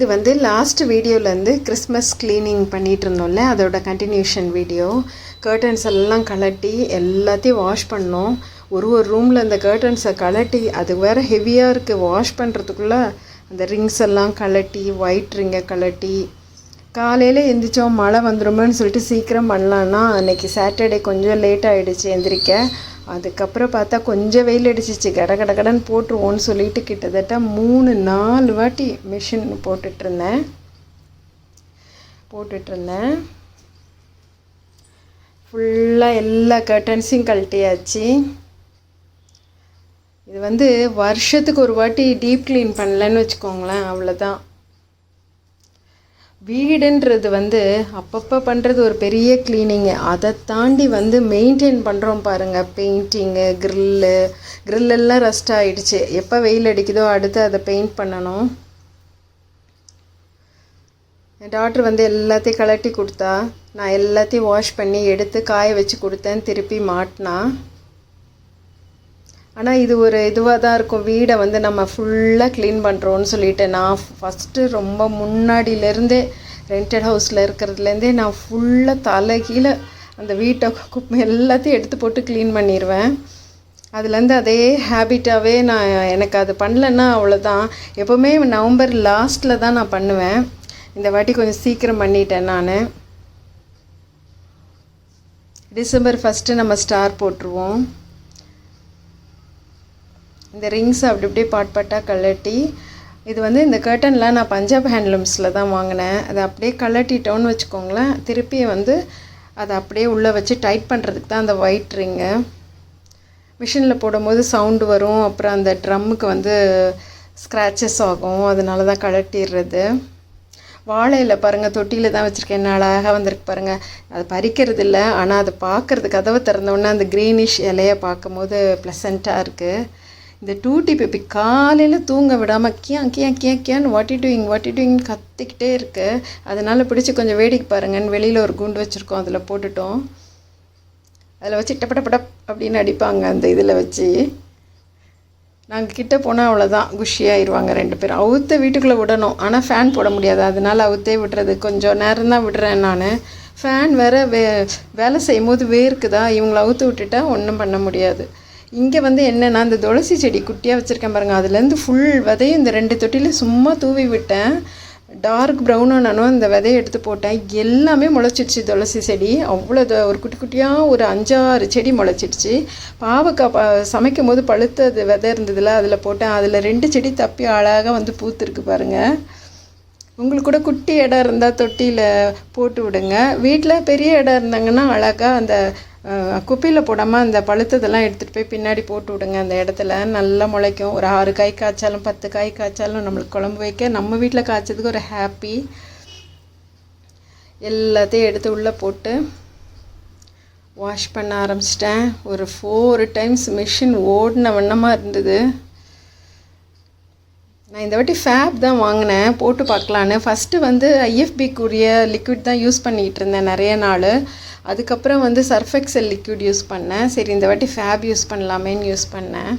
இது வந்து last வீடியோலேருந்து Christmas cleaning பண்ணிகிட்டு இருந்தோம்ல அதோட கண்டினியூஷன் வீடியோ கர்டன்ஸ் எல்லாம் கலட்டி எல்லாத்தையும் வாஷ் பண்ணோம். ஒரு ஒரு ரூமில் அந்த கர்டன்ஸை கலட்டி அது வேறு ஹெவியாக இருக்குது வாஷ் பண்ணுறதுக்குள்ளே அந்த ரிங்ஸ் எல்லாம் கலட்டி ஒயிட் ரிங்கை கலட்டி காலையில் எந்திரிச்சோம் மழை வந்துருமோன்னு சொல்லிட்டு சீக்கிரம் பண்ணலான்னா அன்றைக்கி சாட்டர்டே கொஞ்சம் லேட் ஆகிடுச்சு எந்திரிக்க. அதுக்கப்புறம் பார்த்தா கொஞ்சம் வெயில் அடிச்சிச்சு. கட கட கடன்னு போட்டுருவோன்னு சொல்லிட்டு கிட்டத்தட்ட மூணு நாலு வாட்டி மிஷின் போட்டுட்ருந்தேன். போட்டுட்ருந்தேன். ஃபுல்லாக எல்லா கர்டன்ஸையும் கழட்டியாச்சு. இது வந்து வருஷத்துக்கு ஒரு வாட்டி டீப் க்ளீன் பண்ணலன்னு வச்சுக்கோங்களேன் அவ்வளோதான் வீடுன்றது வந்து அப்பப்போ பண்ணுறது ஒரு பெரிய க்ளீனிங்கு அதை தாண்டி வந்து மெயின்டைன் பண்ணுறோம் பாருங்கள் பெயிண்டிங்கு க்ரில்லு க்ரில்லெல்லாம் ரஸ்ட் ஆகிடுச்சு எப்போ வெயில் அடிக்குதோ அடுத்து அதை பெயிண்ட் பண்ணணும். என் டாக்டர் வந்து எல்லாத்தையும் கலட்டி கொடுத்தா நான் எல்லாத்தையும் வாஷ் பண்ணி எடுத்து காய வச்சு கொடுத்தேன். திருப்பி மாட்டினா. ஆனால் இது ஒரு இதுவாக தான் இருக்கும். வீடை வந்து நம்ம ஃபுல்லாக க்ளீன் பண்ணுறோன்னு சொல்லிட்டு நான் ஃபஸ்ட்டு ரொம்ப முன்னாடியிலேருந்தே ரெண்டட் ஹவுஸில் இருக்கிறதுலேருந்தே நான் ஃபுல்லாக தலைகீழ அந்த வீட்டை குப்பை எல்லாத்தையும் எடுத்து போட்டு க்ளீன் பண்ணிடுவேன் அதுலேருந்து அதே ஹேபிட்டாகவே நான் எனக்கு அது பண்ணலன்னா அவ்வளோதான் எப்போவுமே நவம்பர் லாஸ்ட்டில் தான் நான் பண்ணுவேன். இந்த வாட்டி கொஞ்சம் சீக்கிரம் பண்ணிட்டேன் நான். டிசம்பர் ஃபஸ்ட்டு நம்ம ஸ்டார் போட்டுருவோம். இந்த ரிங்ஸ் அப்படி இப்படி பாட் பாட்டாக கழட்டி இது வந்து இந்த கர்ட்டன்லாம் நான் பஞ்சாப் ஹேண்ட்லூம்ஸில் தான் வாங்கினேன். அதை அப்படியே கழட்டிட்டோன்னு வச்சுக்கோங்களேன். திருப்பி வந்து அதை அப்படியே உள்ளே வச்சு டைட் பண்ணுறதுக்கு தான் அந்த ஒயிட் ரிங்கு மிஷினில் போடும்போது சவுண்டு வரும். அப்புறம் அந்த ட்ரம்முக்கு வந்து ஸ்க்ராச்சஸ் ஆகும். அதனால தான் கழட்டிடுறது. வாழையில் பாருங்கள் தொட்டியில் தான் வச்சுருக்கேன். என்ன அழகாக வந்திருக்கு பாருங்கள் அது பறிக்கிறது இல்லை. ஆனால் அது பார்க்குறது கதவை திறந்தோடனே அந்த க்ரீனிஷ் இலையை பார்க்கும்போது ப்ளசண்ட்டாக இருக்குது இந்த டூட்டி பேபி காலையில் தூங்க விடாமல் கியா கியா கியா கியான்னு வாட்டி டூயிங் வாட்டி டூயிங் கத்திக்கிட்டே இருக்கு. அதனால் பிடிச்சி கொஞ்சம் வேடிக்கை பாருங்கன்னு வெளியில் ஒரு குண்டு வச்சுருக்கோம் அதில் போட்டுட்டோம். அதில் வச்சு டப்படப்படப் அப்படின்னு அடிப்பாங்க அந்த இதில் வச்சு. நாங்கள் கிட்டே போனால் அவ்வளோதான் குஷியாயிருவாங்க ரெண்டு பேரும். அவுத்த வீட்டுக்குள்ளே விடணும். ஆனால் ஃபேன் போட முடியாது. அதனால் அவுத்தே விடுறது. கொஞ்சம் நேரம் தான் விடுறேன் நான். ஃபேன் வேறு வே வேலை செய்யும் போது வேர்க்குதா? இவங்களை அவுத்து விட்டுட்டா ஒன்றும் பண்ண முடியாது. இங்கே வந்து என்னென்னா இந்த துளசி செடி குட்டியாக வச்சுருக்கேன் பாருங்கள் அதுலேருந்து ஃபுல் விதையும் இந்த ரெண்டு தொட்டியில் சும்மா தூவி விட்டேன். டார்க் ப்ரௌனாக நானும் அந்த விதையை எடுத்து போட்டேன். எல்லாமே முளைச்சிடுச்சு துளசி செடி. அவ்வளோ ஒரு குட்டி குட்டியாக ஒரு அஞ்சாறு செடி முளைச்சிடுச்சு. பாவக்காய் ப சமைக்கும் போது பழுத்தது விதை இருந்ததில்ல அதில் போட்டேன். அதில் ரெண்டு செடி தப்பி அழகாக வந்து பூத்துருக்கு பாருங்கள் உங்களுக்கு கூட குட்டி இடம் இருந்தால் தொட்டியில் போட்டு விடுங்க. வீட்டில் பெரிய இடம் இருந்தாங்கன்னா அழகாக அந்த குப்பையில் போடாமல் அந்த பழுத்ததெல்லாம் எடுத்துகிட்டு போய் பின்னாடி போட்டு விடுங்க. அந்த இடத்துல நல்லா முளைக்கும். ஒரு ஆறு காய் காய்ச்சாலும் பத்து காய் காய்ச்சாலும் நம்மளுக்கு குழம்பு வைக்க. நம்ம வீட்டில் காய்ச்சதுக்கு ஒரு ஹாப்பி எல்லாத்தையும் எடுத்து உள்ளே போட்டு வாஷ் பண்ண ஆரம்பிச்சிட்டேன். ஒரு ஃபோர் டைம்ஸ் மிஷின் ஓடின வண்ணமாக இருந்தது. நான் இந்த வாட்டி ஃபேப் தான் வாங்கினேன். போட்டு பார்க்கலான்னு. ஃபஸ்ட்டு வந்து ஐஎஃபிக்குரிய லிக்விட் தான் யூஸ் பண்ணிகிட்டு இருந்தேன் நிறைய நாள். அதுக்கப்புறம் வந்து சர்ஃபெக்சல் லிக்விட் யூஸ் பண்ணேன். சரி இந்த வாட்டி ஃபேப் யூஸ் பண்ணலாமேன்னு யூஸ் பண்ணேன்.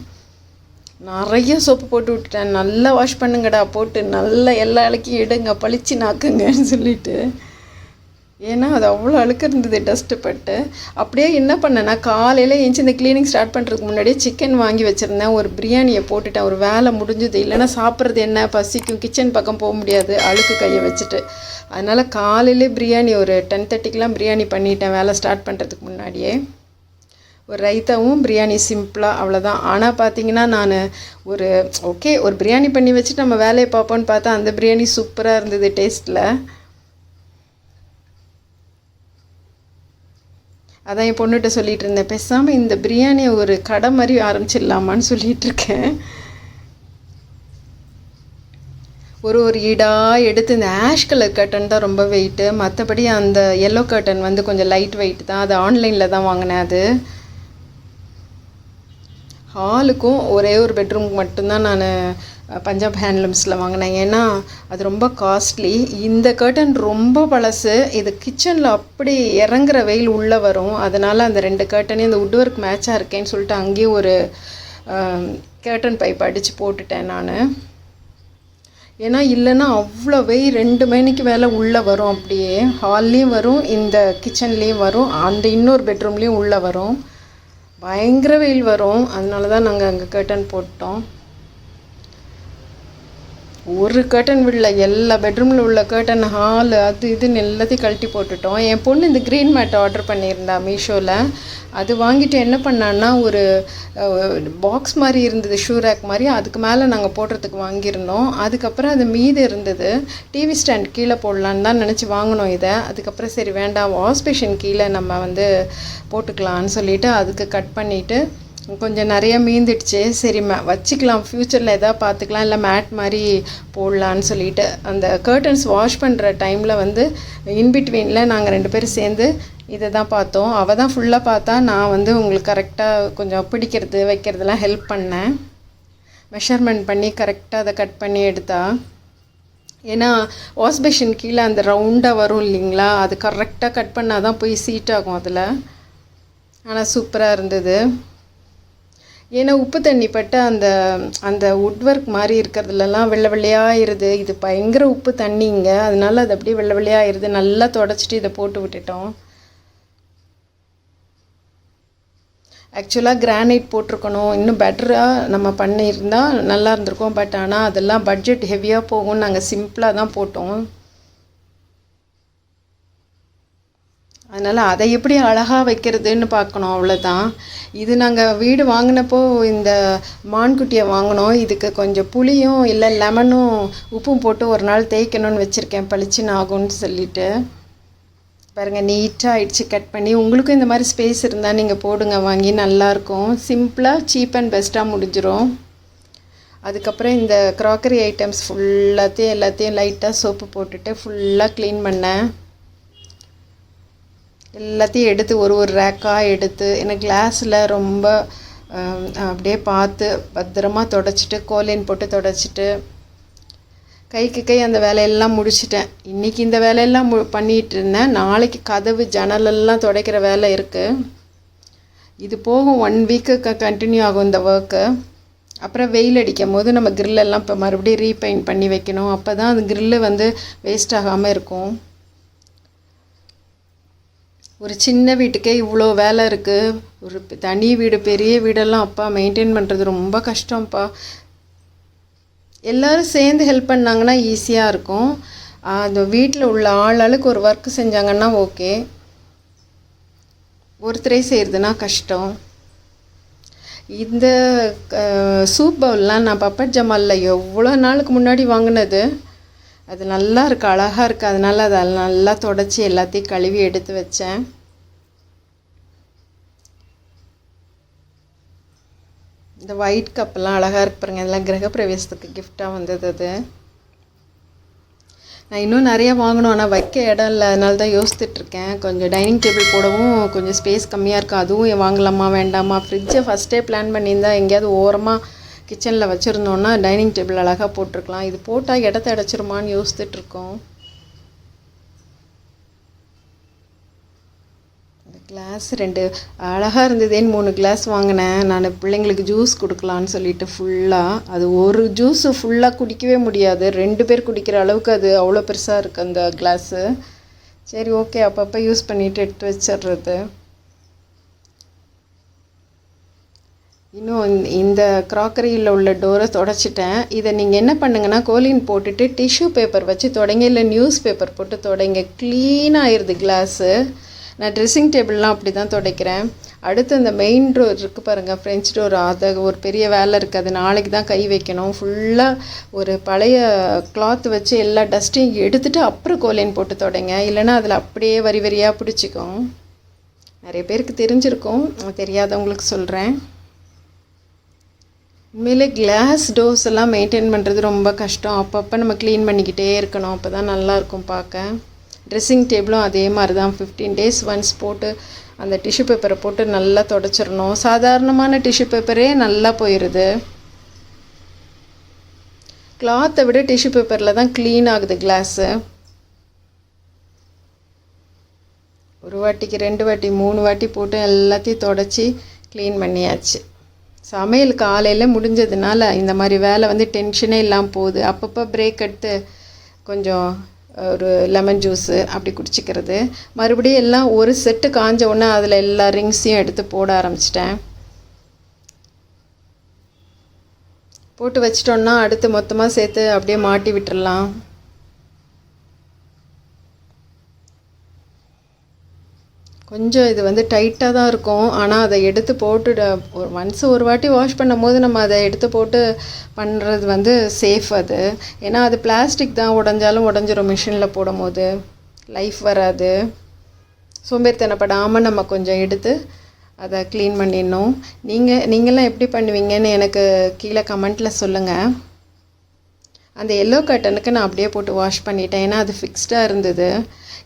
நிறைய சோப்பு போட்டு விட்டுட்டேன். நல்லா வாஷ் பண்ணுங்கடா போட்டு. நல்லா எல்லா அழுக்கையும் எடுங்க பளிச்சு நாக்குங்கன்னு சொல்லிட்டு. ஏன்னா அது அவ்வளோ அழுக்கு இருந்தது டஸ்ட்டு பட்டு. அப்படியே என்ன பண்ணேன்னா காலையில் ஏஞ்சி இந்த க்ளீனிங் ஸ்டார்ட் பண்ணுறதுக்கு முன்னாடியே சிக்கன் வாங்கி வச்சுருந்தேன். ஒரு பிரியாணியை போட்டுட்டேன். ஒரு வேலை முடிஞ்சது. இல்லைன்னா சாப்பிட்றது என்ன? பசிக்கும். கிச்சன் பக்கம் போக முடியாது. அழுக்கு கையை வச்சுட்டு. அதனால் காலையிலே பிரியாணி ஒரு டென் தேர்ட்டிக்கெலாம் பிரியாணி பண்ணிட்டேன். வேலை ஸ்டார்ட் பண்ணுறதுக்கு முன்னாடியே. ஒரு ரைத்தாவும் பிரியாணி சிம்பிளாக அவ்வளோதான் ஆனால் பார்த்தீங்கன்னா நான் ஒரு ஓகே ஒரு பிரியாணி பண்ணி வச்சுட்டு நம்ம வேலையை பார்ப்போன்னு பார்த்தா அந்த பிரியாணி சூப்பராக இருந்தது டேஸ்ட்டில் அதான் என் பொண்ணுகிட்ட சொல்லிகிட்டு இருந்தேன் பேசாமல் இந்த பிரியாணியை ஒரு கடை மாதிரி ஆரம்பிச்சிடலாமான்னு சொல்லிகிட்டு இருக்கேன். ஒரு ஒரு ஈடாக எடுத்து இந்த ஆஷ் கலர் கர்டன் தான் ரொம்ப வெயிட்டு மற்றபடி அந்த எல்லோ கர்டன் வந்து கொஞ்சம் லைட் வெயிட் தான். அது ஆன்லைனில் தான் வாங்கினேன் அது. ஹாலுக்கும் ஒரே ஒரு பெட்ரூமுக்கு மட்டும்தான் நான் பஞ்சாப் ஹேண்ட்லூம்ஸில் வாங்கினேன். ஏன்னா அது ரொம்ப காஸ்ட்லி. இந்த கர்டன் ரொம்ப பழசு. இது கிச்சனில் அப்படி இறங்குற வெயில் உள்ளே வரும். அதனால் அந்த ரெண்டு கர்ட்டனையும் அந்த உட் ஒர்க் மேட்சாக இருக்கேன்னு சொல்லிட்டு அங்கேயும் ஒரு கேர்டன் பைப் அடித்து போட்டுட்டேன் நான். ஏன்னா இல்லைன்னா அவ்வளோ வெய் ரெண்டு மணிக்கு மேலே உள்ளே வரும் அப்படியே. ஹால்லேயும் வரும் இந்த கிச்சன்லேயும் வரும் அந்த இன்னொரு பெட்ரூம்லேயும் உள்ளே வரும். பயங்கர வெயில் வரும். அதனால தான் நாங்கள் அங்கே கேட்டன் போட்டோம். ஒரு கர்டன் விடல எல்லா பெட்ரூமில் உள்ள கர்டன் ஹால் அது இதுன்னு எல்லாத்தையும் கழட்டி போட்டுட்டோம். என் பொண்ணு இந்த க்ரீன் மேட் ஆர்டர் பண்ணியிருந்தா மீஷோவில் அது வாங்கிட்டு என்ன பண்ணான்னா ஒரு பாக்ஸ் மாதிரி இருந்தது ஷூ ரேக் மாதிரி. அதுக்கு மேலே நாங்கள் போடுறதுக்கு வாங்கியிருந்தோம். அதுக்கப்புறம் அது மீது இருந்தது. டிவி ஸ்டாண்ட் கீழே போடலான்னு தான் நினச்சி வாங்கினோம் இதை. அதுக்கப்புறம் சரி வேண்டாம் வாஷ் பேஷன் கீழே நம்ம வந்து போட்டுக்கலான்னு சொல்லிவிட்டு அதுக்கு கட் பண்ணிவிட்டு கொஞ்சம் நிறைய மீந்துடுச்சு. சரி மே வச்சுக்கலாம். ஃப்யூச்சரில் எதாவது பார்த்துக்கலாம். இல்லை மேட் மாதிரி போடலான்னு சொல்லிட்டு அந்த கர்டன்ஸ் வாஷ் பண்ணுற டைமில் வந்து இன்பிட்வீனில் நாங்கள் ரெண்டு பேரும் சேர்ந்து இதை தான் பார்த்தோம். அவள் தான் ஃபுல்லாக பார்த்தா நான் வந்து உங்களுக்கு கரெக்டாக கொஞ்சம் பிடிக்கிறது வைக்கிறதுலாம் ஹெல்ப் பண்ணேன். மெஷர்மெண்ட் பண்ணி கரெக்டாக அதை கட் பண்ணி எடுத்தா. ஏன்னா வாஷ் பேஷன் கீழே அந்த ரவுண்டாக வரும் இல்லைங்களா? அது கரெக்டாக கட் பண்ணால் தான் போய் சீட் ஆகும் அதில். ஆனால் சூப்பராக இருந்தது. ஏன்னா உப்பு தண்ணி பட்டு அந்த அந்த வுட் ஒர்க் மாதிரி இருக்கிறதுலலாம் வெள்ளை வெள்ளையாயிருது இது பயங்கர உப்பு தண்ணிங்க அதனால அது அப்படியே வெள்ளை வெள்ளையாயிருது நல்லா தொடச்சிட்டு இதை போட்டு விட்டுட்டோம். ஆக்சுவலாக கிரானைட் போட்டிருக்கணும். இன்னும் பெட்டராக நம்ம பண்ணியிருந்தால் நல்லா இருந்திருக்கும். பட் ஆனால் அதெல்லாம் பட்ஜெட் ஹெவியாக போகும் நாங்கள் சிம்பிளாக தான் போட்டோம். அதனால் அதை எப்படி அழகாக வைக்கிறதுன்னு பார்க்கணும் அவ்வளோதான் இது நாங்கள் வீடு வாங்கினப்போ இந்த மான்குட்டியை வாங்கினோம். இதுக்கு கொஞ்சம் புளியும் இல்லை லெமனும் உப்பும் போட்டு ஒரு நாள் தேய்க்கணும்னு வச்சுருக்கேன். பளிச்சுன்னு ஆகும்னு சொல்லிட்டு. பாருங்கள் நீட்டாக ஆயிடுச்சு. கட் பண்ணி உங்களுக்கும் இந்த மாதிரி ஸ்பேஸ் இருந்தால் நீங்கள் போடுங்க வாங்கி நல்லாயிருக்கும் சிம்பிளாக சீப் அண்ட் பெஸ்ட்டாக முடிஞ்சிடும் அதுக்கப்புறம் இந்த க்ராக்கரி ஐட்டம்ஸ் ஃபுல்லாத்தையும் எல்லாத்தையும் லைட்டாக சோப்பு போட்டுட்டு ஃபுல்லாக க்ளீன் பண்ணேன். எல்லாத்தையும் எடுத்து ஒரு ஒரு ரேக்காக எடுத்து எனக்கு கிளாஸில் ரொம்ப அப்படியே பார்த்து பத்திரமா தொடச்சிட்டு கோலின் போட்டு தொடச்சிட்டு கைக்கு கை அந்த வேலையெல்லாம் முடிச்சிட்டேன். இன்றைக்கி இந்த வேலையெல்லாம் மு பண்ணிகிட்டு இருந்தேன். நாளைக்கு கதவு ஜன்னலெல்லாம் துடைக்கிற வேலை இருக்குது இது போகும் ஒன் வீக்கு க கண்டினியூ ஆகும் இந்த ஒர்க்கு அப்புறம் வெயில் அடிக்கும் போது நம்ம கிரில்லெல்லாம் இப்போ மறுபடியும் ரீபெயிண்ட் பண்ணி வைக்கணும். அப்போ தான் அந்த கிரில்லு வந்து வேஸ்ட் ஆகாமல் இருக்கும். ஒரு சின்ன வீட்டுக்கே இவ்வளோ வேலை இருக்குது ஒரு தனி வீடு பெரிய வீடெல்லாம் அப்பா மெயின்டைன் பண்ணுறது ரொம்ப கஷ்டம்ப்பா. எல்லோரும் சேர்ந்து ஹெல்ப் பண்ணாங்கன்னா ஈஸியாக இருக்கும். அந்த வீட்டில் உள்ள ஆளாளுக்கு ஒரு ஒர்க் செஞ்சாங்கன்னா ஓகே ஒருத்தரே செய்கிறதுனா கஷ்டம். இந்த சூப் பவுல்லாம் நான் பப்பட் ஜமாலில் எவ்வளோ நாளுக்கு முன்னாடி வாங்கினது? அது நல்லா இருக்குது அழகாக இருக்குது அதனால் அதை நல்லா தொடச்சி எல்லாத்தையும் கழுவி எடுத்து வச்சேன். இந்த ஒயிட் கப்பெல்லாம் அழகாக இருக்கு பாருங்கள் இதெல்லாம் கிரகப்பிரவேசத்துக்கு கிஃப்டாக வந்தது அது. நான் இன்னும் நிறைய வாங்கணும். ஆனால் வைக்க இடம் இல்லை. அதனால தான் யோசித்துட்ருக்கேன் கொஞ்சம் டைனிங் டேபிள் போடவும் கொஞ்சம் ஸ்பேஸ் கம்மியாக இருக்கும் அதுவும் வாங்கலாமா வேண்டாமா? ஃப்ரிட்ஜை ஃபஸ்ட்டே பிளான் பண்ணியிருந்தா எங்கேயாவது ஓரமாக கிச்சனில் வச்சுருந்தோன்னா டைனிங் டேபிள் அழகாக போட்டிருக்கலாம். இது போட்டால் இடத்த அடைச்சிருமான்னு யோசித்துட்ருக்கோம் இந்த கிளாஸ் ரெண்டு அழகாக இருந்ததேன்னு மூணு கிளாஸ் வாங்கினேன்? நான் பிள்ளைங்களுக்கு ஜூஸ் கொடுக்கலான்னு சொல்லிட்டு ஃபுல்லாக அது ஒரு ஜூஸு ஃபுல்லாக குடிக்கவே முடியாது. ரெண்டு பேர் குடிக்கிற அளவுக்கு அது அவ்வளோ பெருசாக இருக்குது அந்த கிளாஸு சரி ஓகே அப்பப்போ யூஸ் பண்ணிவிட்டு எடுத்து வச்சிடுறது. இன்னும் இந்த- இந்த க்ராக்கரியில் உள்ள டோரை தொடச்சிட்டேன். இதை நீங்கள் என்ன பண்ணுங்கன்னா கோலின் போட்டுட்டு டிஷ்யூ பேப்பர் வச்சு தொடங்க இல்லை நியூஸ் பேப்பர் போட்டு தொடங்க. க்ளீன் ஆயிடுது கிளாஸு நான் ட்ரெஸ்ஸிங் டேபிள்லாம் அப்படி தான் துடைக்கிறேன். அடுத்து அந்த மெயின் டோர் இருக்குது பாருங்கள் ஃப்ரெஞ்ச் டோர் அதை ஒரு பெரிய வேலை இருக்குது. அது நாளைக்கு தான் கை வைக்கணும். ஃபுல்லாக ஒரு பழைய கிளாத் வச்சு எல்லா டஸ்ட்டையும் எடுத்துகிட்டு அப்புறம் கோலின் போட்டு தொடங்க. இல்லைன்னா அதில் அப்படியே வரி வரியாக பிடிச்சிக்கும். நிறைய பேருக்கு தெரிஞ்சிருக்கும். தெரியாதவங்களுக்கு சொல்கிறேன் உண்மையிலே கிளாஸ் டோஸ் எல்லாம் மெயின்டைன் பண்ணுறது ரொம்ப கஷ்டம். அப்பப்போ நம்ம க்ளீன் பண்ணிக்கிட்டே இருக்கணும். அப்போ தான் நல்லாயிருக்கும் பார்க்க. ட்ரெஸ்ஸிங் டேபிளும் அதே மாதிரி தான் ஃபிஃப்டீன் டேஸ் ஒன்ஸ் போட்டு அந்த டிஷ்யூ பேப்பரை போட்டு நல்லா தொடச்சிடணும். சாதாரணமான டிஷ்யூ பேப்பரே நல்லா போயிடுது கிளாத்தை விட டிஷ்யூ பேப்பரில் தான் க்ளீன் ஆகுது கிளாஸு ஒரு வாட்டிக்கு ரெண்டு வாட்டி மூணு வாட்டி போட்டு எல்லாத்தையும் தொடச்சி க்ளீன் பண்ணியாச்சு. சமையல் காலையில் முடிஞ்சதுனால இந்த மாதிரி வேலை வந்து டென்ஷனே இல்லாமல் போகுது. அப்பப்போ பிரேக் எடுத்து கொஞ்சம் ஒரு லெமன் ஜூஸு அப்படி குடிச்சிக்கிறது. மறுபடியும் எல்லாம் ஒரு செட்டு காஞ்ச உடனே அதில் எல்லா ரிங்ஸையும் எடுத்து போட ஆரம்பிச்சிட்டேன். போட்டு வச்சிட்டோன்னா அடுத்து மொத்தமாக சேர்த்து அப்படியே மாட்டி விட்டுடலாம் கொஞ்சம் இது வந்து டைட்டாக தான் இருக்கும். ஆனால் அதை எடுத்து போட்டு ஒரு ஒன்ஸ் ஒரு வாட்டி வாஷ் பண்ணும் போது நம்ம அதை எடுத்து போட்டு பண்ணுறது வந்து சேஃப் அது. ஏன்னா அது பிளாஸ்டிக் தான் உடஞ்சாலும் உடஞ்சிரும் மிஷினில் போடும் போது லைஃப் வராது. சோம்பேறித்தனப்படாமல் நம்ம கொஞ்சம் எடுத்து அதை க்ளீன் பண்ணிடணும். நீங்கள் நீங்களாம் எப்படி பண்ணுவீங்கன்னு எனக்கு கீழே கமெண்ட்டில் சொல்லுங்கள் அந்த எல்லோ கட்டனுக்கு நான் அப்படியே போட்டு வாஷ் பண்ணிட்டேன். ஏன்னா அது ஃபிக்ஸ்டாக இருந்தது.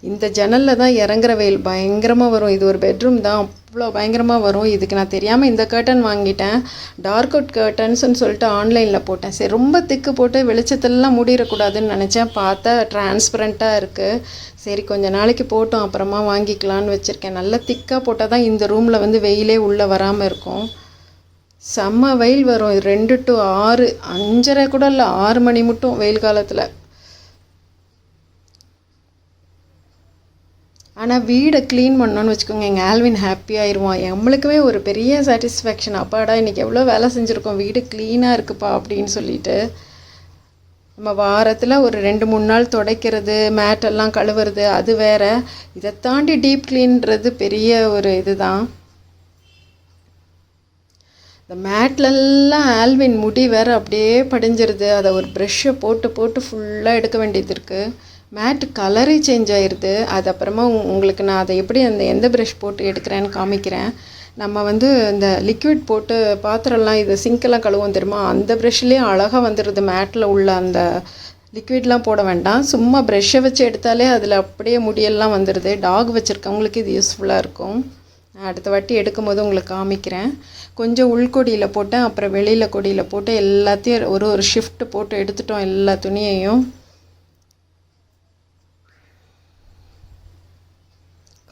இந்த ஜன்னலில் தான் இறங்குற வெயில் பயங்கரமாக வரும். இது ஒரு பெட்ரூம் தான். அவ்வளோ பயங்கரமாக வரும். இதுக்கு நான் தெரியாமல் இந்த கர்டன் வாங்கிட்டேன். டார்க் அவுட் கர்டன்ஸ்னு சொல்லிட்டு ஆன்லைனில் போட்டேன். சரி ரொம்ப திக்கு போட்டு வெளிச்சத்தெல்லாம் மூடிடக்கூடாதுன்னு நினச்சேன். பார்த்தா டிரான்ஸ்பரண்ட்டாக இருக்குது சரி கொஞ்சம் நாளைக்கு போட்டோம். அப்புறமா வாங்கிக்கலான்னு வச்சுருக்கேன். நல்லா திக்காக போட்டால் தான் இந்த ரூமில் வந்து வெயிலே உள்ளே வராமல் இருக்கும். செம்ம வெயில் வரும். ரெண்டு டு ஆறு அஞ்சரை கூட இல்லை ஆறு மணி மட்டும் வெயில் காலத்தில். ஆனால் வீடை க்ளீன் பண்ணோன்னு வச்சுக்கோங்க. எங்கள் ஆல்வின் ஹாப்பியாயிருவான் நம்மளுக்குமே ஒரு பெரிய சாட்டிஸ்ஃபேக்ஷன் அப்பாடா இன்றைக்கி எவ்வளோ வேலை செஞ்சுருக்கோம். வீடு க்ளீனாக இருக்குப்பா அப்படின்னு சொல்லிட்டு நம்ம வாரத்தில் ஒரு ரெண்டு மூணு நாள் துடைக்கிறது மேட்டெல்லாம் கழுவுறது அது வேற. இதை தாண்டி டீப் க்ளீன்றது பெரிய ஒரு இதுதான். இந்த மேட்லெல்லாம் ஆல்வின் முடி வேறு அப்படியே படிஞ்சிருது. அதை ஒரு ப்ரெஷ்ஷை போட்டு போட்டு ஃபுல்லாக எடுக்க வேண்டியது இருக்குது மேட் கலரே சேஞ்ச் ஆயிடுது அது அப்புறமா உங்களுக்கு நான் அதை எப்படி அந்த எந்த ப்ரஷ் போட்டு எடுக்கிறேன்னு காமிக்கிறேன். நம்ம வந்து இந்த லிக்விட் போட்டு பாத்திரம்லாம் இது சிங்கெல்லாம் கழுவோம் தெரியுமா? அந்த ப்ரெஷ்லேயே அழகாக வந்துடுது மேட்டில் உள்ள அந்த லிக்விட்லாம் போட வேண்டாம். சும்மா ப்ரெஷ்ஷை வச்சு எடுத்தாலே அதில் அப்படியே முடியெல்லாம் வந்துடுது. டாக் வச்சுருக்கவங்களுக்கு இது யூஸ்ஃபுல்லாக இருக்கும். நான் அடுத்த வாட்டி எடுக்கும் போது உங்களுக்கு காமிக்கிறேன். கொஞ்சம் உள்கொடியில் போட்டேன் அப்புறம் வெளியில் கொடியில் போட்டு எல்லாத்தையும் ஒரு ஒரு ஷிஃப்ட் போட்டு எடுத்துட்டோம் எல்லா துணியையும்.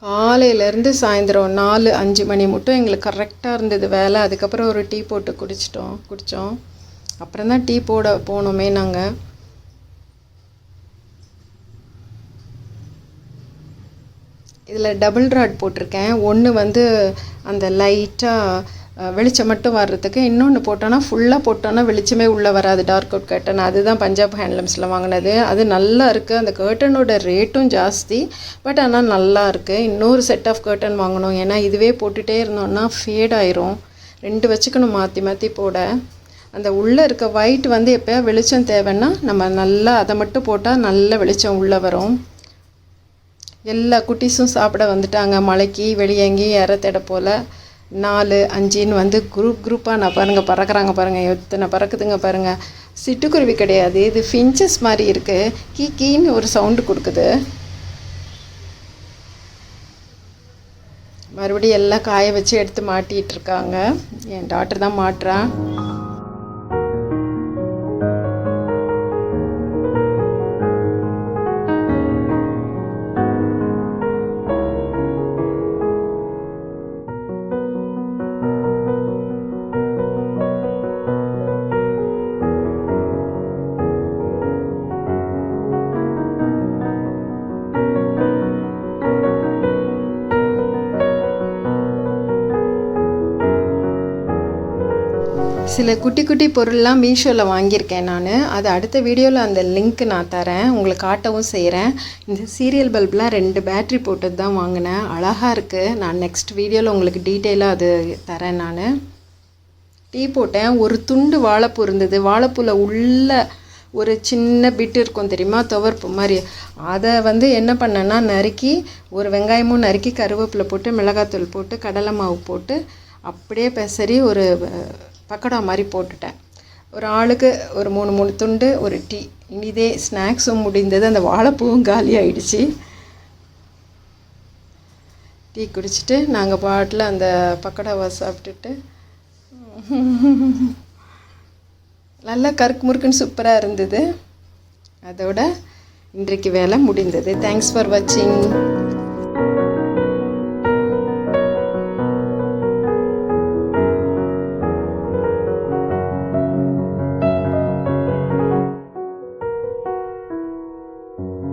காலையிலேருந்து சாயந்தரம் நாலு அஞ்சு மணி மட்டும் எங்களுக்கு கரெக்டாக இருந்தது வேலை. அதுக்கப்புறம் ஒரு டீ போட்டு குடிச்சிட்டோம் குடித்தோம் அப்புறம் தான் டீ போட போனோமே நாங்கள் இதில் டபுள் ராட் போட்டிருக்கேன். ஒன்று வந்து அந்த லைட்டாக வெளிச்சம் மட்டும் வர்றதுக்கு. இன்னொன்று போட்டோன்னா ஃபுல்லாக போட்டோன்னா வெளிச்சமே உள்ளே வராது டார்க் அவுட் கர்டன் அதுதான் பஞ்சாப் ஹேண்ட்லூம்ஸில் வாங்கினது. அது நல்லா இருக்குது அந்த கர்ட்டனோட ரேட்டும் ஜாஸ்தி. பட் ஆனால் நல்லா இருக்குது இன்னொரு செட் ஆஃப் கர்ட்டன் வாங்கணும். ஏன்னா இதுவே போட்டுகிட்டே இருந்தோம்னா ஃபேட் ஆயிரும். ரெண்டு வச்சுக்கணும் மாற்றி மாற்றி போட. அந்த உள்ளே இருக்க ஒயிட் வந்து எப்போயா வெளிச்சம் தேவைன்னா நம்ம நல்லா அதை மட்டும் போட்டால் நல்ல வெளிச்சம் உள்ளே வரும். எல்லா குட்டீஸும் சாப்பிட வந்துட்டாங்க. மலைக்கு வெளியே எங்கேயும் இற தேட போல். நாலு அஞ்சுன்னு வந்து குரூப் குரூப்பாக நான் பாருங்கள் பறக்கிறாங்க பாருங்கள் எத்தனை பறக்குதுங்க பாருங்கள் சிட்டுக்குருவி கிடையாது. இது ஃபின்ச்சஸ் மாதிரி இருக்குது கீ கீன்னு ஒரு சவுண்டு கொடுக்குது. மறுபடியும் எல்லாம் காய வச்சு எடுத்து மாட்டிகிட்டு இருக்காங்க. என் டாக்டர் தான் மாட்டுறான் சில குட்டி குட்டி பொருள்லாம் மீஷோவில் வாங்கியிருக்கேன் நான். அது அடுத்த வீடியோவில் அந்த லிங்க் நான் தரேன். உங்களுக்கு காட்டவும் செய்கிறேன் இந்த சீரியல் பல்ப்லாம் ரெண்டு பேட்ரி போட்டது தான் வாங்கினேன். அழகாக இருக்குது நான் நெக்ஸ்ட் வீடியோவில் உங்களுக்கு டீட்டெயிலாக அது தரேன் நான். டீ போட்டேன். ஒரு துண்டு வாழைப்பூ இருந்தது. வாழைப்பூவில் உள்ள ஒரு சின்ன பிட்டு இருக்கும் தெரியுமா? துவர்ப்பு மாதிரி. அதை வந்து என்ன பண்ணேன்னா நறுக்கி ஒரு வெங்காயமும் நறுக்கி கருவேப்பிலை போட்டு மிளகாத்தூள் போட்டு கடலை மாவு போட்டு அப்படியே பெசரி ஒரு பக்கோடா மாதிரி போட்டுட்டேன். ஒரு ஆளுக்கு ஒரு மூணு மூணு துண்டு ஒரு டீ. இனிதே ஸ்நாக்ஸும் முடிந்தது. அந்த வாழைப்பூவும் காலி ஆயிடுச்சு. டீ குடிச்சிட்டு நாங்கள் பாட்டில் அந்த பக்கோடாவை சாப்பிட்டுட்டு நல்லா கருக்கு முறுக்குன்னு சூப்பராக இருந்தது. அதோட இன்றைக்கு வேலை முடிந்தது. தேங்க்ஸ் ஃபார் வாட்சிங்